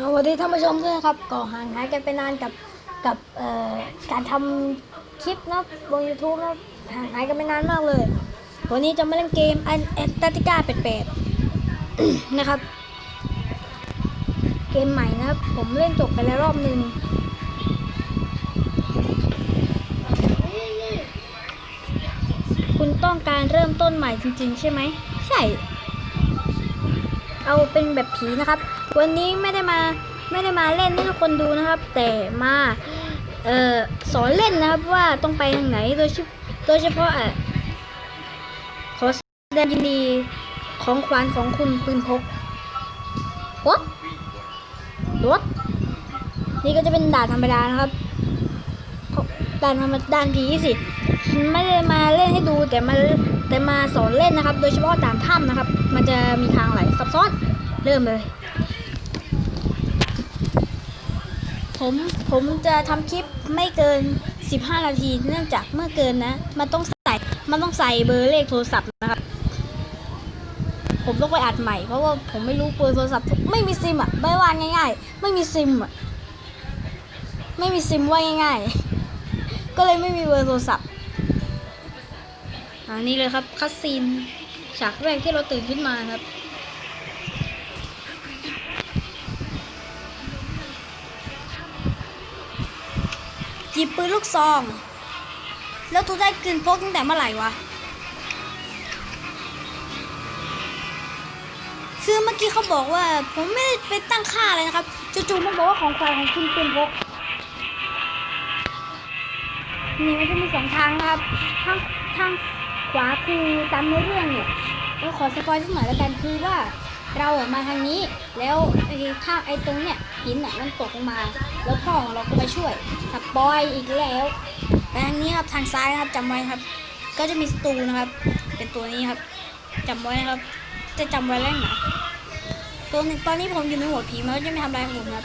สวัสดีท่านผู้ชมด้วยนครับก็ห่างหายกันไปนานกับกับการทำคลิปนะบน YouTube นะห่างหายกันไปนานมากเลย วันนี้จะมาเล่นเกมแอนตาติก้าเป็ดๆนะครับ เกมใหม่นะครับ ผมเล่นจบไปแล้วรอบหนึ่งคุณต้องการเริ่มต้นใหม่จริง ๆ ใช่ไหมใช่ เอาเป็นแบบผีนะครับ วันนี้ไม่ได้มาไม่ได้มาเล่นให้ทุกคนดูนะครับ แต่มาเอ่อสอนเล่นนะครับว่าต้องไปทางไหนโดยเฉโดยเฉพาะอะขอแสดงยินดีของขวัญของคุณปืนพกวะวะนี่ก็จะเป็นด่านธรรมดานะครับด่านธรรมด่านผีสิ ไม่ได้มาเล่นให้ดูแต่มาแต่มาสอนเล่นนะครับ โดยเฉพาะด่านถ้ำนะครับ มันจะมีทางไหลซับซ้อนเริ่มเลย ผมผมจะทำคลิปไม่เกิน 15 นาที เนื่องจากเมื่อเกินนะ มันต้องใส่มันต้องใส่เบอร์เลขโทรศัพท์นะครับ ผมต้องไปอัดใหม่เพราะว่าผมไม่รู้เบอร์โทรศัพท์ ไม่มีซิมอะไม่ว่าง่าย ๆ ไม่มีซิมอะไม่มีซิมว่าง่ายๆ ก็เลยไม่มีเบอร์โทรศัพท์ อันนี้เลยครับคัสซีนฉากแรกที่เราตื่นขึ้นมาครับ หยิบปืนลูกซอง แล้วตูได้กลืนพกตั้งแต่เมื่อไหร่วะ คือเมื่อกี้เขาบอกว่าผมไม่ได้ไปตั้งค่าเลยนะครับจู่ๆมันบอกว่าของขวัญของคุณปืนพกนี่มันจะมีสองทางนะครับทางทาง ขวาคือตามเนื้อเรื่องเนี่ยเราขอสปอยสักหน่อยแล้วกันคือว่า เราอะมาทางนี้ แล้วไอ้ข้างไอ้ตรงเนี่ยหินอะมันตกลงมา แล้วพ่อของเราก็ไปช่วยสปอยอีกแล้วไปทางนี้ครับทางซ้ายนะครับจำไว้ครับ ก็จะมีสตูนะครับ เป็นตัวนี้ครับจำไว้นะครับ จะจำไว้แล้วนะตัวนี้ตอนนี้ผมอยู่ในหัวผีมันก็จะไม่ทำอะไรผมครับ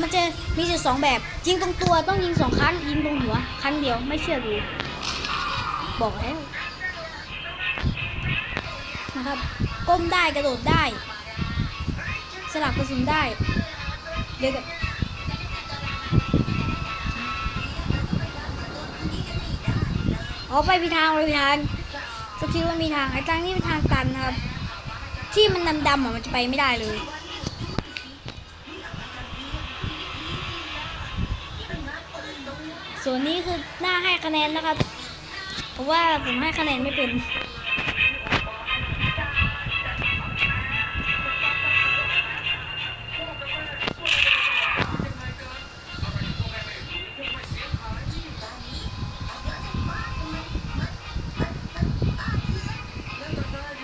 มันจะมีอยู่สองแบบยิงตรงตัวต้องยิงสองครั้งยิงตรงหัวครั้งเดียวไม่เชื่อดูบอกแล้ว นะครับ ก้มได้กระโดดได้ สลับกระสุนได้เดี๋ยวก่อนเอาไปพิทางไปพิทางสกิลมันมีทางไอ้ทางนี้เป็นทางตันนะครับ ที่มันดำๆอะมันจะไปไม่ได้เลยส่วนนี้คือหน้าให้คะแนนนะครับ เพราะว่าผมให้คะแนนไม่เป็น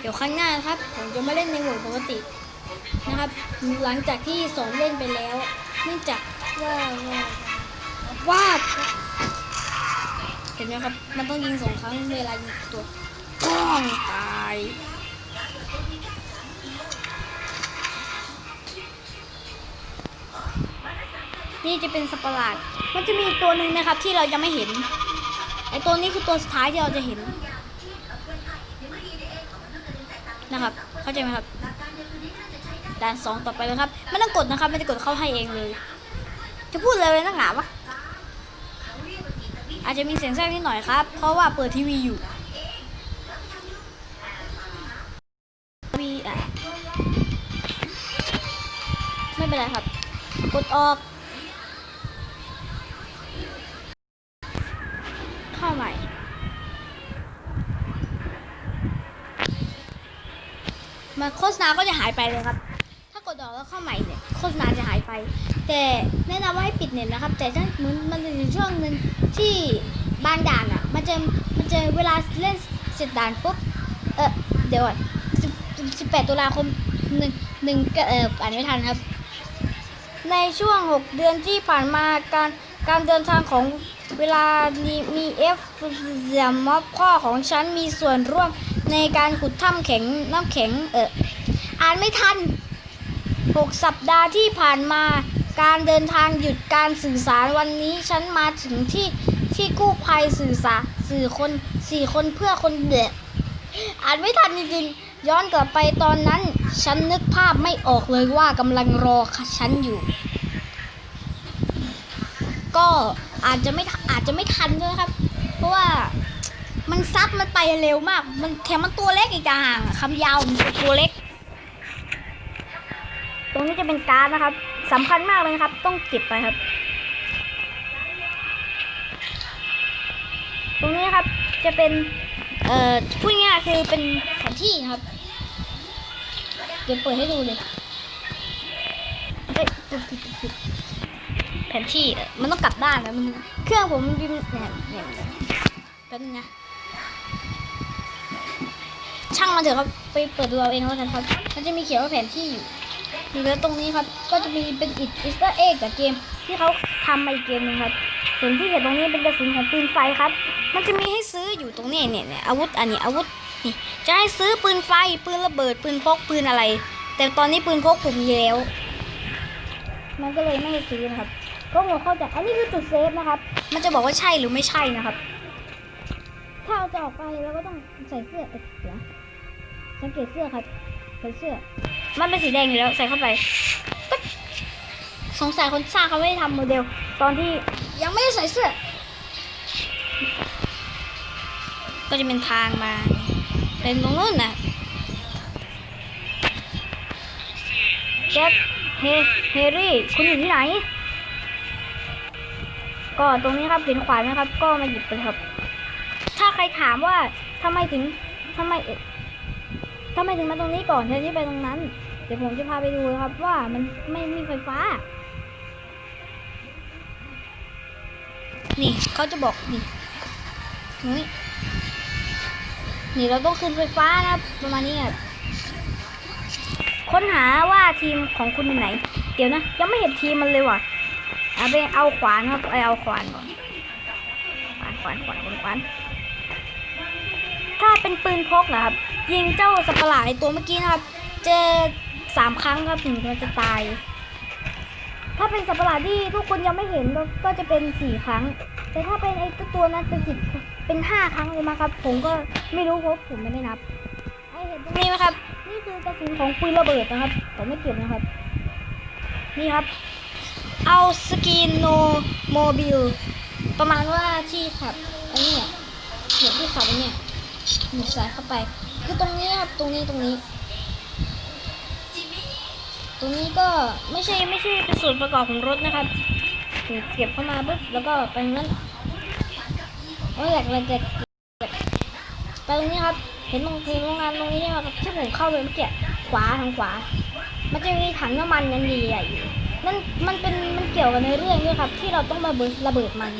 ดี๋ยวครั้งหน้านะครับ ผมจะมาเล่นในโหมดปกตินะครับ หลังจากที่สอนเล่นไปแล้ว เนื่องจากว่าว่าว่าเห็นไหมครับ มันต้องยิงสองครั้งเวลายิงตัวต้องตายนี่จะเป็นสัตว์ปหลาด มันจะมีตัวหนึ่งนะครับที่เราจะไม่เห็น ไอตัวนี้คือตัวสุดท้ายที่เราจะเห็น นะครับ เข้าใจไหมครับด่านสองต่อไปเลยครับ ไม่ต้องกดนะครับ ไม่ได้กดเข้าให้เองเลย จะพูดเลยนักหนาวะอาจจะมีเสียงแทรกนิดหน่อยครับ เพราะว่าเปิดทีวีอยู่ทีวีอะไม่เป็นไรครับ กดออก เข้าใหม่ มาโฆษณาก็จะหายไปเลยครับ ถ้ากดออกแล้วเข้าใหม่เนี่ยโฆษณาจะหายไป แต่แนะนำว่าให้ปิดเน็ตนะครับ แต่ถ้าเหมือนมันจะถึงช่วงหนึ่งที่บางด่านอะ มันจะมันจะเวลาเล่นเสร็จด่านปุ๊บเออเดี๋ยวก่อนสิบแปดตุลาคมหนึ่งหนึ่งเอออ่านไม่ทันครับ ในช่วง 6 เดือนที่ผ่านมาการ การเดินทางของเวลามีมีเอฟเสียมอบพ่อของฉันมีส่วนร่วมในการขุดถ้ำแข็งน้ำแข็งเอออ่านไม่ทัน 6 สัปดาห์ที่ผ่านมา การเดินทางหยุดการสื่อสารวันนี้ ฉันมาถึงที่ที่กู้ภัยสื่อสารสื่อคนสี่คนเพื่อคนเด็กอ่านไม่ทันจริงๆย้อนกลับไปตอนนั้น ฉันนึกภาพไม่ออกเลยว่ากำลังรอฉันอยู่ ก็อาจจะไม่อาจจะไม่ทันด้วยนะครับ เพราะว่ามันซับมันไปเร็วมาก มันแถมมันตัวเล็กอีกต่างหากคำยาวมันตัวเล็ก ตรงนี้จะเป็นการ์ดนะครับสำคัญมากเลยครับ ต้องเก็บไปครับ ตรงนี้ครับจะเป็น เอ่อพูดง่ายคือเป็นแผนที่ครับ เดี๋ยวเปิดให้ดูเลยเอ้ยปิดปิดปิด ผนที่มันต้องกลับด้านนะมันเครื่องผมมันบินเนี่ยเนี่ยเนี่ยแป๊บนึงนะช่างมันเถอะครับไปเปิดดูเอาเองแล้วกันครับ มันจะมีเขียนว่าแผนที่อยู่นี่แล้วตรงนี้ครับ ก็จะมีเป็นอิดอิสเตอร์เอ็กจากเกม ที่เขาทำมาอีกเกมหนึงครับ ส่วนที่เห็นตรงนี้เป็นกระสุนของปืนไฟครับ มันจะมีให้ซื้ออยู่ตรงนี้เนี่ยเนี่ยอาวุธอันนี้อาวุธนี่จะให้ซื้อปืนไฟปืนระเบิดปืนพกปืนอะไร แต่ตอนนี้ปืนพกผมมีแล้ว มันก็เลยไม่ให้ซื้อนะครับ ก็หัวเข้าใจอันนี้คือจุดเซฟนะครับ มันจะบอกว่าใช่หรือไม่ใช่นะครับ ถ้าเราจะออกไปเราก็ต้องใส่เสื้อเอ๊ะเดี๋ยวสังเกตเสื้อครับใส่เสื้อ มันเป็นสีแดงอยู่แล้วใส่เข้าไปปึ๊บสงสัยคนสร้างเขาไม่ได้ทำโมเดล ตอนที่ยังไม่ได้ใส่เสื้อ ก็จะเป็นทางมาเป็นตรงนู้นนะแจ็คเฮเฮรี่ คุณอยู่ที่ไหน ก็ตรงนี้ครับเห็นขวานนะครับ ก็มาหยิบไปครับ ถ้าใครถามว่าทำไมถึงทำไมเอ่อทำไมถึงมาตรงนี้ก่อนแทนที่ไปตรงนั้น เดี๋ยวผมจะพาไปดูนะครับ ว่ามันไม่มีไฟฟ้า นี่เขาจะบอกนี่นี่นี่เราต้องขึ้นไฟฟ้านะครับประมาณนี้ครับค้นหาว่าทีมของคุณอยู่ไหน เดี๋ยวนะ ยังไม่เห็นทีมมันเลยว่ะ เอาไปเอาขวานครับไปเอาขวานก่อนขวานขวานขวานขวานขวานถ้าเป็นปืนพกนะครับ ยิงเจ้าสัตว์ปหลาดตัวเมื่อกี้นะครับ เจอสามครั้งครับถึงมันจะตาย ถ้าเป็นสัตว์ปหลาดที่ทุกคนยังไม่เห็นก็ก็จะเป็นสี่ครั้ง แต่ถ้าเป็นไอ้เจ้าตัวนั้นเป็นสิบเป็นห้าครั้งเลยมั้งครับ ผมก็ไม่รู้เพราะผมไม่ได้นับไอเห็นตรงนี้ไหมครับ นี่คือกระสุนของปืนระเบิดนะครับผมไม่เก็บนะครับ นี่ครับ เอาสกีนโนโมบิลประมาณว่าที่ขับอันนี้เนี่ยเหมือนที่ขับอันเนี่ยหมุนสายเข้าไป คือตรงนี้ครับตรงนี้ตรงนี้ ตรงนี้ก็ไม่ใช่ไม่ใช่เป็นส่วนประกอบของรถนะครับเก็บเข้ามาปุ๊บแล้วก็ไปนั้นโอ้ยแหลกแหลกแหลกไปตรงนี้ครับเห็นตรงเห็นโรงงานตรงนี้ใช่ไหมครับที่ผมเข้าไปเมื่อกี้ขวาทางขวา มันจะมีถังน้ำมันยันใหญ่อยู่ นั่นมันเป็นมันเกี่ยวกับในเรื่องด้วยครับ ที่เราต้องมาเบิดระเบิดมัน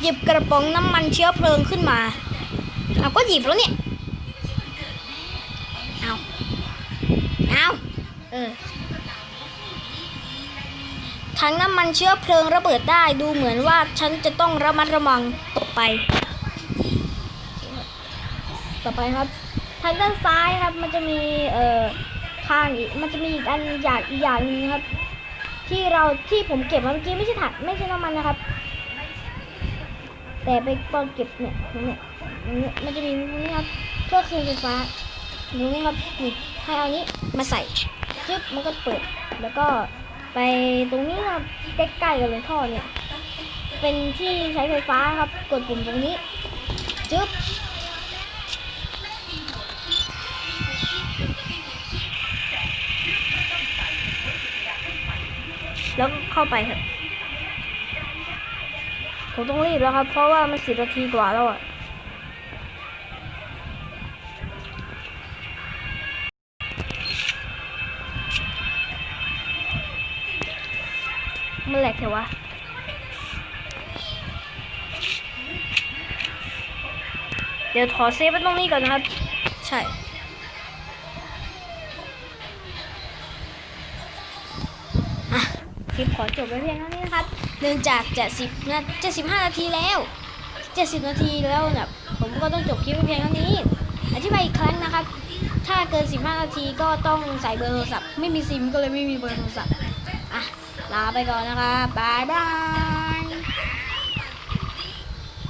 หยิบกระป๋องน้ำมันเชื้อเพลิงขึ้นมาเอาก็หยิบแล้วเนี่ยเอาเอาเออถังน้ำมันเชื้อเพลิงระเบิดได้ดูเหมือนว่าฉันจะต้องระมัดระวังต่อไป ต่อไปครับทางด้านซ้ายครับมันจะมีเอ่อ ทางอีกมันจะมีอีกอันอย่างอีกอย่างนึงครับ ที่เราที่ผมเก็บมาเมื่อกี้ไม่ใช่ถังไม่ใช่น้ำมันนะครับ แต่ไปตอนเก็บเนี่ยเนี่ยมันจะมีตรงนี้ครับเครื่องคืนไฟฟ้าตรงนี้ครับนี่ให้เอานี้มาใส่จึ๊บมันก็เปิด แล้วก็ไปตรงนี้ครับใกล้ๆกับเลยท่อเนี่ย เป็นที่ใช้ไฟฟ้าครับ กดปุ่มตรงนี้จึ๊บ แล้วก็เข้าไปครับผมต้องรีบแล้วครับ เพราะว่ามันสิบนาทีกว่าแล้วอะมันแหลกเหรอวะเดี๋ยวขอเซฟไว้ตรงนี้ก่อนนะครับ ใช่ คลิปขอจบไว้เพียงเท่านี้นะครับ เนื่องจากจะสิบนาจะสิบห้านาทีแล้วจะสิบนาทีแล้วเนี่ยผมก็ต้องจบคลิปไว้เพียงเท่านี้ อธิบายอีกครั้งนะครับ ถ้าเกิน15นาทีก็ต้องใส่เบอร์โทรศัพท์ ไม่มีซิมก็เลยไม่มีเบอร์โทรศัพท์ อะ ลาไปก่อนนะครับบายบาย